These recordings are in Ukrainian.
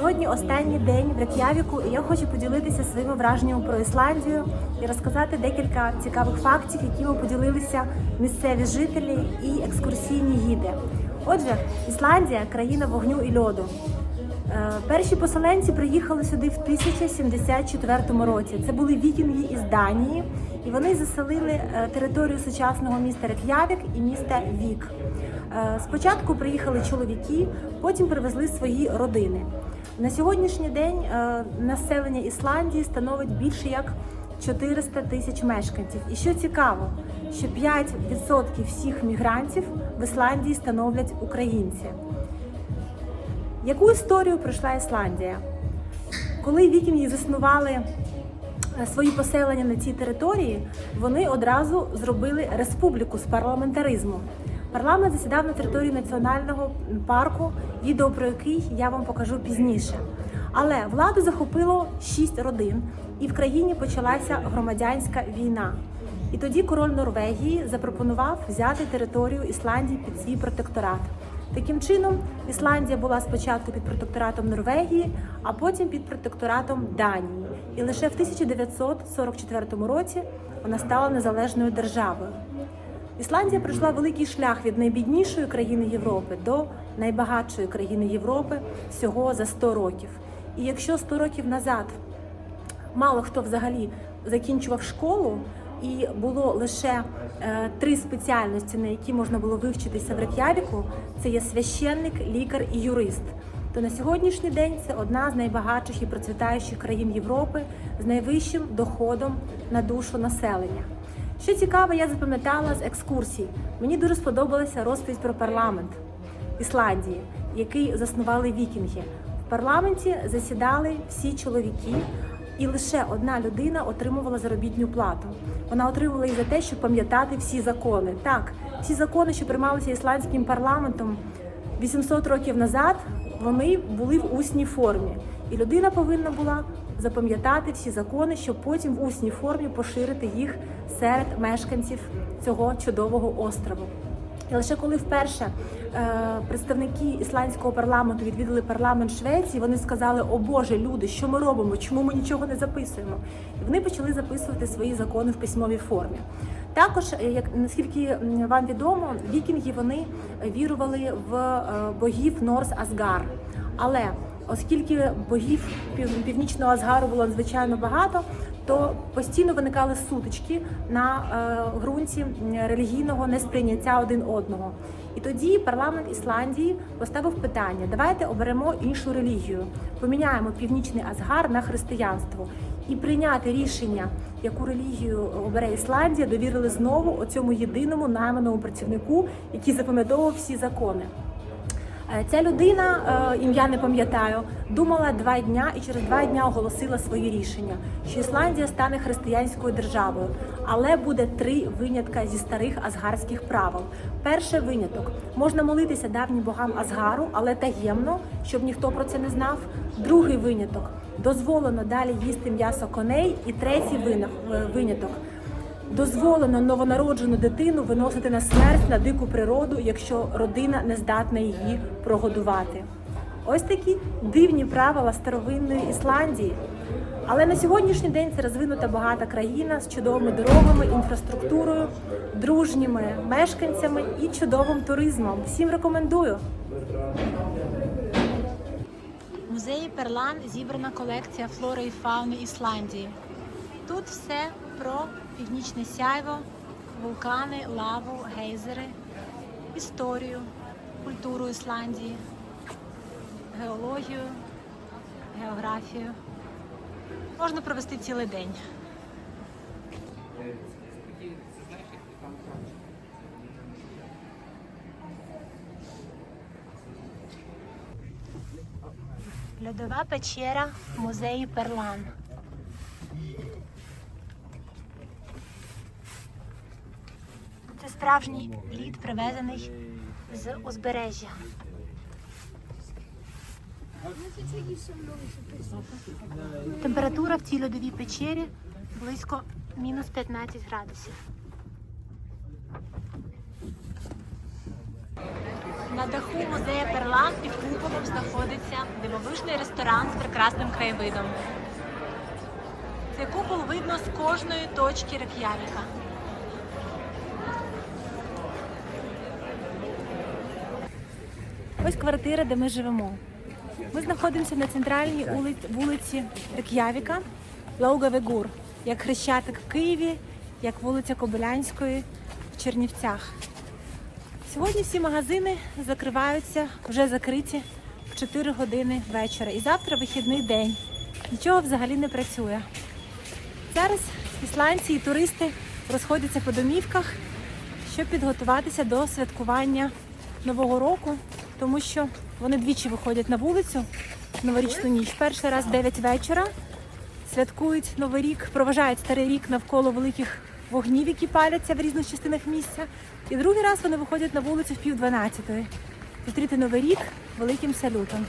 Сьогодні останній день в Рек'явіку, і я хочу поділитися своїми враженнями про Ісландію і розказати декілька цікавих фактів, якими поділилися місцеві жителі і екскурсійні гіди. Отже, Ісландія країна вогню і льоду. Е, Перші поселенці приїхали сюди в 1074 році. Це були вікінги із Данії, вони заселили е, територію сучасного міста Рек'явік і міста Вік. Е, Спочатку приїхали чоловіки, потім привезли свої родини. На сьогоднішній день е, населення Ісландії становить більше як 400 тисяч мешканців. І що цікаво, що 5% всіх мігрантів в Ісландії становлять українці. Яку історію пройшла Ісландія? Коли вікінги заснували свої поселення на цій території, вони одразу зробили республіку з парламентаризмом. Парламент засідав на території національного парку, відео про який я вам покажу пізніше. Але владу захопило шість родин, і в країні почалася громадянська війна. І тоді король Норвегії запропонував взяти територію Ісландії під свій протекторат. Таким чином, Ісландія була спочатку під протекторатом Норвегії, а потім під протекторатом Данії. І лише в 1944 році вона стала незалежною державою. Ісландія пройшла великий шлях від найбіднішої країни Європи до найбагатшої країни Європи всього за 100 років. І якщо 100 років назад мало хто взагалі закінчував школу, і було лише е, три спеціальності, на які можна було вивчитися в Рек'явіку. Це є священник, лікар і юрист. То на сьогоднішній день це одна з найбагатших і процвітаючих країн Європи з найвищим доходом на душу населення. Що цікаво, я запам'ятала з екскурсій. Мені дуже сподобалася розповідь про парламент Ісландії, який заснували вікінги. В парламенті засідали всі чоловіки, і лише одна людина отримувала заробітну плату. Вона отримувала її за те, щоб пам'ятати всі закони. Так, всі закони, що приймалися ісландським парламентом 800 років назад, вони були в усній формі, і людина повинна була запам'ятати всі закони, щоб потім в усній формі поширити їх серед мешканців цього чудового острову. І лише коли вперше е, представники ісландського парламенту відвідали парламент Швеції, вони сказали: О Боже, люди, що ми робимо? Чому ми нічого не записуємо? І вони почали записувати свої закони в письмовій формі. Також, е, як наскільки вам відомо, вікінги вони вірували в е, богів Норс Асгар. Але оскільки богів пів- північного Асгару було надзвичайно багато, то постійно виникали сутички на е, ґрунті релігійного несприйняття один одного. І тоді парламент Ісландії поставив питання: давайте оберемо іншу релігію, поміняємо північний Асгар на християнство. І прийняти рішення, яку релігію обере Ісландія, довірили знову оцьому єдиному найманому працівнику, який запам'ятовував всі закони. Е, Ця людина, е, ім'я не пам'ятаю, думала два дня і через два дня оголосила свої рішення, що Ісландія стане християнською державою, але буде три винятка зі старих азгарських правил. Перший виняток можна молитися давнім богам Азгару, але таємно, щоб ніхто про це не знав. Другий виняток дозволено далі їсти м'ясо коней. І третій е, виняток Дозволено новонароджену дитину виносити на смерть на дику природу, якщо родина не здатна її прогодувати. Ось такі дивні правила старовинної Ісландії. Але на сьогоднішній день це розвинута багата країна з чудовими дорогами, інфраструктурою, дружніми мешканцями і чудовим туризмом. Всім рекомендую. Музеї Перлан зібрана колекція флори і фауни Ісландії. Тут все про північне сяйво, вулкани, лаву, гейзери, історію, культуру Ісландії, геологію, географію. Можна провести цілий день. Льодова печера в музеї Перлан. Це справжній лід, привезений з узбережжя. Температура в цій льодовій печері близько мінус 15 градусів. На даху музею Перлан під куполом знаходиться дивовижний ресторан з прекрасним краєвидом. Цей купол видно з кожної точки Рек'явіка. Ось квартира, де ми живемо. Ми знаходимося на центральній ули- вулиці Рек'явіка, Лаугавегур, як Хрещатик в Києві, як вулиця Кобилянської в Чернівцях. Сьогодні всі магазини закриваються, вже закриті в 4 години вечора. І завтра вихідний день. Нічого взагалі не працює. Зараз ісландці і туристи розходяться по домівках, щоб підготуватися до святкування Нового року, тому що вони двічі виходять на вулицю новорічну ніч. Перший раз в 9 вечора святкують Новий рік, проважають старий рік навколо великих вогнів, які паляться в різних частинах місця. І другий раз вони виходять на вулицю в пів дванадцятої. Зустріти Новий рік великим салютом.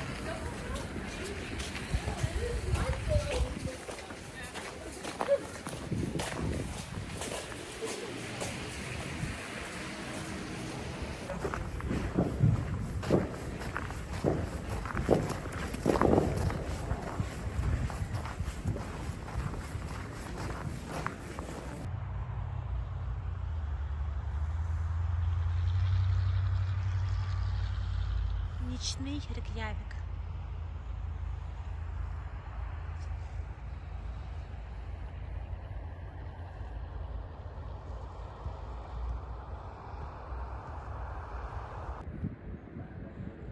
Нічний Рек'явік.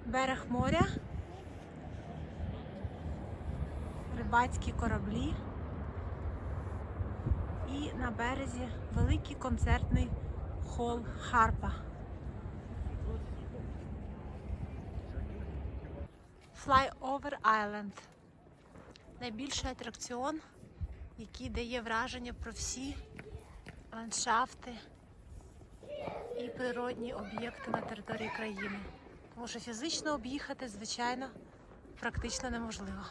Берег моря, рибацькі кораблі і на березі великий концертний хол Харпа. Flyover Island. Найбільший атракціон, який дає враження про всі ландшафти і природні об'єкти на території країни. Тому що фізично об'їхати, звичайно, практично неможливо.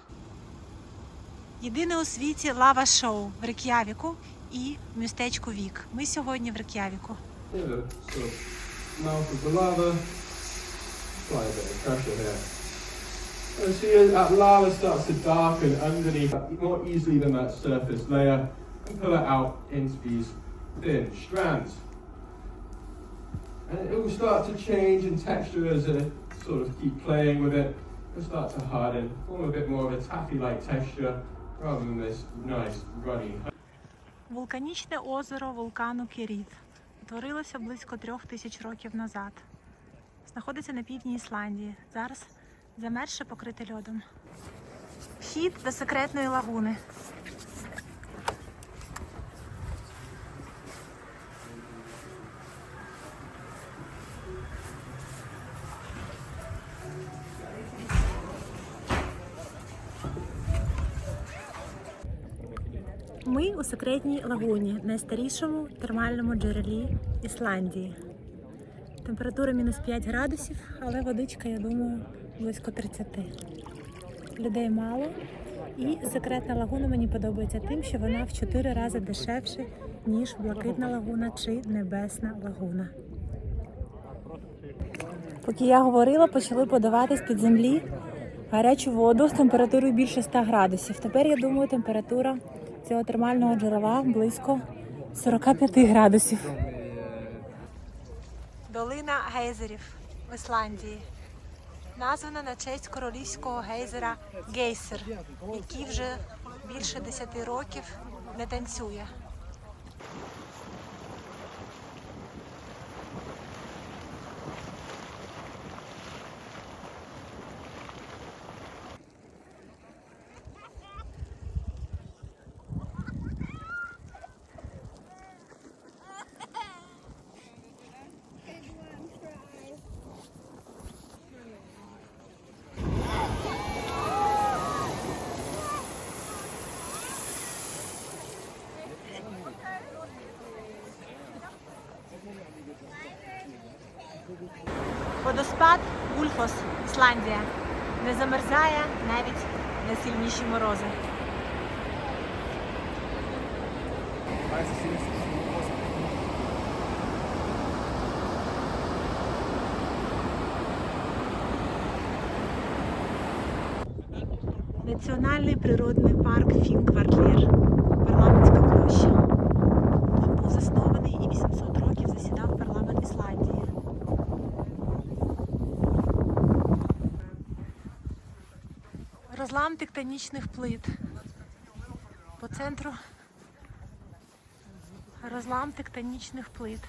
Єдине у світі лава шоу в Рек'явіку і в містечку Вік. Ми сьогодні в of mouth of the lava. Apply a bit of pressure And as that lava starts to darken underneath more easily than that surface layer and pull it out into these thin strands. And it will start to change in texture as it sort of keep playing with it. It'll start to harden, form a bit more of a taffy-like texture rather than this nice runny Вулканічне озеро вулкану Керіт утворилося близько трьох тисяч років назад. Знаходиться на півдні Ісландії. Зараз замерше покрите льодом. Вхід до секретної лагуни. Ми у секретній лагуні, найстарішому термальному джерелі Ісландії. Температура мінус 5 градусів, але водичка, я думаю, близько 30. Людей мало. І секретна лагуна мені подобається тим, що вона в 4 рази дешевше, ніж блакитна лагуна чи небесна лагуна. Поки я говорила, почали подавати з-під землі гарячу воду з температурою більше 100 градусів. Тепер, я думаю, температура цього термального джерела близько 45 градусів. Долина гейзерів в Ісландії. Названа на честь королівського гейзера Гейсер, який вже більше 10 років не танцює. Водоспад Ульфос, Ісландія. Не замерзає навіть найсильніші морози. Національний природний парк Фінквартлір, парламентська площа. Тут був заснований і 800 років засідав парламент Ісландії. Розлам тектонічних плит. По центру розлам тектонічних плит.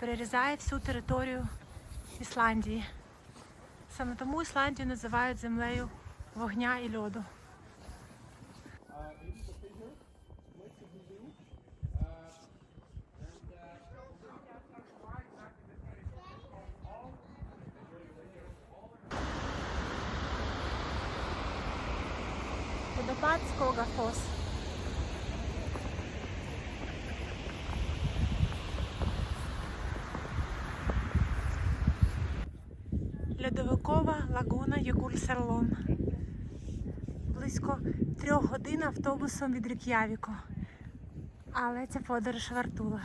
Перерізає всю територію Ісландії. Саме тому Ісландію називають землею вогня і льоду. Скогафос. Льодовикова лагуна Ягульсерлон. Близько трьох годин автобусом від Рік'явіко. Але ця подорож вартула.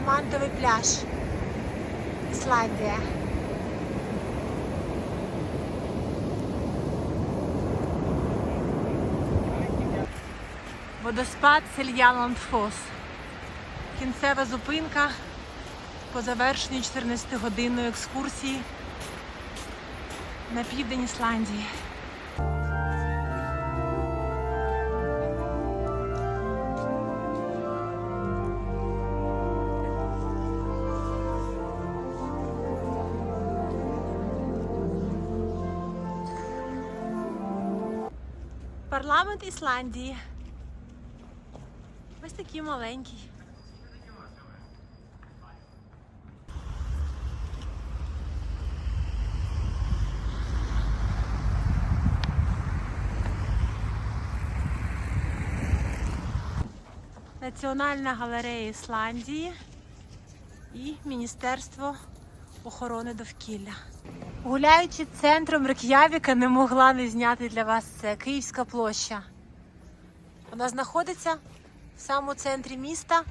Діамантовий пляж. Ісландія. Водоспад Сельяландфос. Кінцева зупинка по завершенню 14-годинної екскурсії на південь Ісландії. Парламент Ісландії. Ось такий маленький. Національна галерея Ісландії і Міністерство охорони довкілля. Гуляючи центром Рек'явіка, не могла не зняти для вас це Київська площа. Вона знаходиться в самому центрі міста,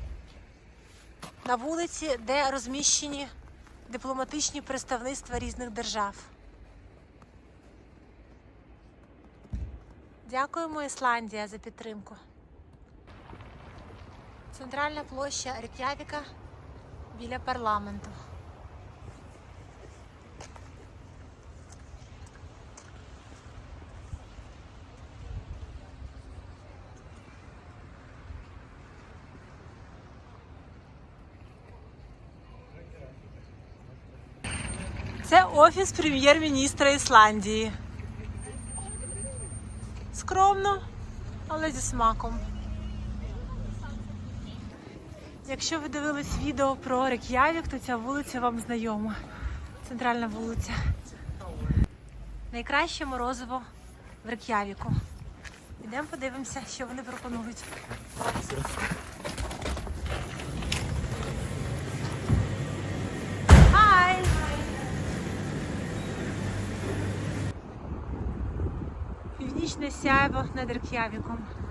на вулиці, де розміщені дипломатичні представництва різних держав. Дякуємо Ісландія за підтримку. Центральна площа Рек'явіка біля парламенту. Це офіс прем'єр-міністра Ісландії. Скромно, але зі смаком. Якщо ви дивились відео про Рек'явік, то ця вулиця вам знайома. Центральна вулиця. Найкраще морозиво в Рек'явіку. Йдемо подивимося, що вони пропонують. Північне сяйво над Рек'явіком.